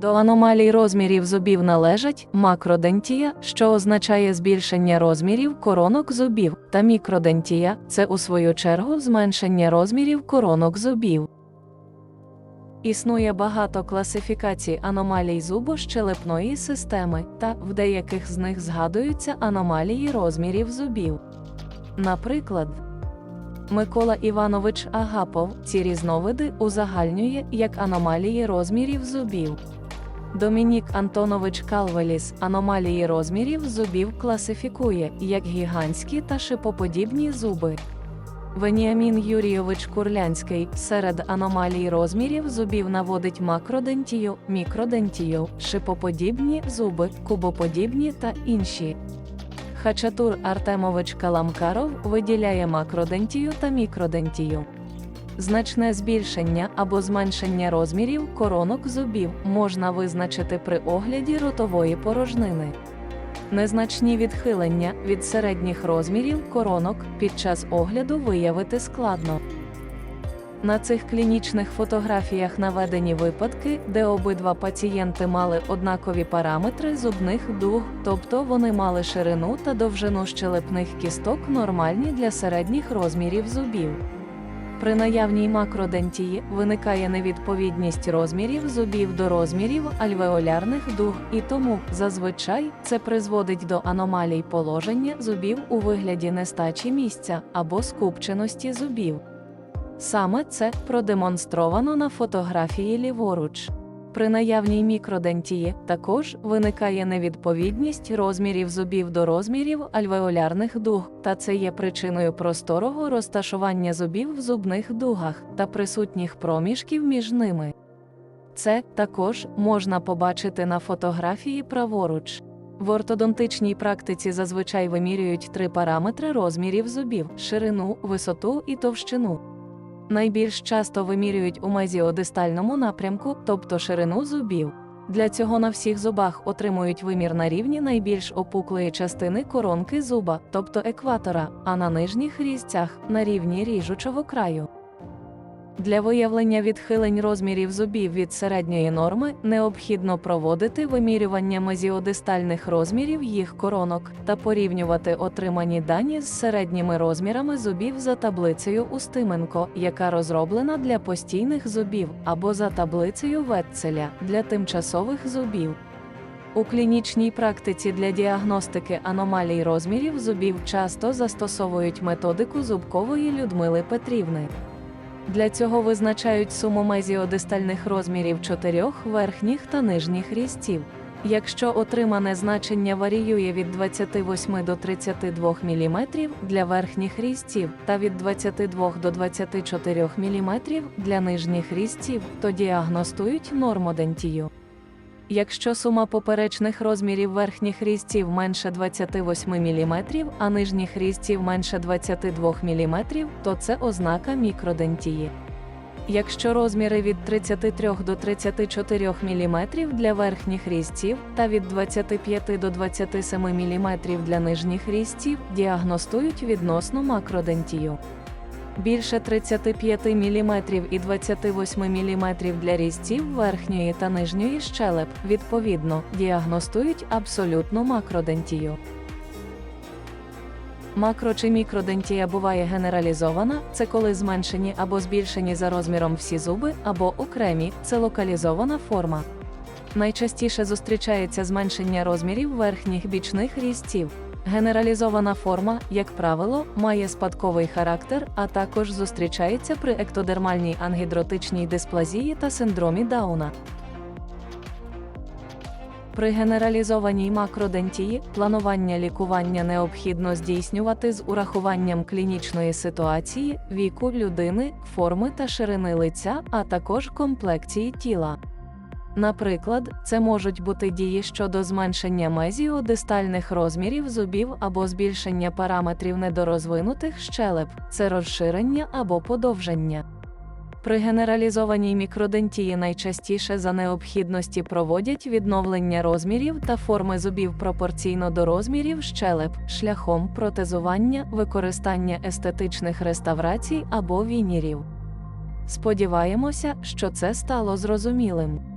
До аномалій розмірів зубів належать макродентія, що означає збільшення розмірів коронок зубів, та мікродентія це у свою чергу зменшення розмірів коронок зубів. Існує багато класифікацій аномалій зубощелепної системи, та в деяких з них згадуються аномалії розмірів зубів. Наприклад, Микола Іванович Агапов ці різновиди узагальнює як аномалії розмірів зубів. Домінік Антонович Калвеліс аномалії розмірів зубів класифікує як гігантські та шипоподібні зуби. Веніамін Юрійович Курлянський серед аномалій розмірів зубів наводить макродентію, мікродентію, шипоподібні зуби, кубоподібні та інші. Хачатур Артемович Каламкаров виділяє макродентію та мікродентію. Значне збільшення або зменшення розмірів коронок зубів можна визначити при огляді ротової порожнини. Незначні відхилення від середніх розмірів коронок під час огляду виявити складно. На цих клінічних фотографіях наведені випадки, де обидва пацієнти мали однакові параметри зубних дуг, тобто вони мали ширину та довжину щелепних кісток нормальні для середніх розмірів зубів. При наявній макродентії виникає невідповідність розмірів зубів до розмірів альвеолярних дуг, і тому зазвичай це призводить до аномалій положення зубів у вигляді нестачі місця або скупченості зубів. Саме це продемонстровано на фотографії ліворуч. При наявній мікродентії також виникає невідповідність розмірів зубів до розмірів альвеолярних дуг, та це є причиною просторого розташування зубів в зубних дугах та присутніх проміжків між ними. Це також можна побачити на фотографії праворуч. В ортодонтичній практиці зазвичай вимірюють три параметри розмірів зубів: ширину, висоту і товщину. Найбільш часто вимірюють у мезіодистальному напрямку, тобто ширину зубів. Для цього на всіх зубах отримують вимір на рівні найбільш опуклої частини коронки зуба, тобто екватора, а на нижніх різцях на рівні ріжучого краю. Для виявлення відхилень розмірів зубів від середньої норми необхідно проводити вимірювання мезіодистальних розмірів їх коронок та порівнювати отримані дані з середніми розмірами зубів за таблицею Устименко, яка розроблена для постійних зубів, або за таблицею Ветцеля для тимчасових зубів. У клінічній практиці для діагностики аномалій розмірів зубів часто застосовують методику зубкової Людмили Петрівни. Для цього визначають суму мезіодистальних розмірів чотирьох верхніх та нижніх різців. Якщо отримане значення варіює від 28 до 32 мм для верхніх різців та від 22 до 24 мм для нижніх різців, то діагностують нормодентію. Якщо сума поперечних розмірів верхніх різців менше 28 мм, а нижніх різців менше 22 мм, то це ознака мікродентії. Якщо розміри від 33 до 34 мм для верхніх різців та від 25 до 27 мм для нижніх різців, діагностують відносно макродентію. Більше 35 мм і 28 мм для різців верхньої та нижньої щелеп, відповідно, діагностують абсолютну макродентію. Макро чи мікродентія буває генералізована, це коли зменшені або збільшені за розміром всі зуби, або окремі це локалізована форма. Найчастіше зустрічається зменшення розмірів верхніх бічних різців. Генералізована форма, як правило, має спадковий характер, а також зустрічається при ектодермальній ангідротичній дисплазії та синдромі Дауна. При генералізованій макродентії планування лікування необхідно здійснювати з урахуванням клінічної ситуації, віку людини, форми та ширини лиця, а також комплекції тіла. Наприклад, це можуть бути дії щодо зменшення мезіодистальних розмірів зубів або збільшення параметрів недорозвинутих щелеп, це розширення або подовження. При генералізованій мікродентії найчастіше за необхідності проводять відновлення розмірів та форми зубів пропорційно до розмірів щелеп шляхом протезування, використання естетичних реставрацій або вінірів. Сподіваємося, що це стало зрозумілим.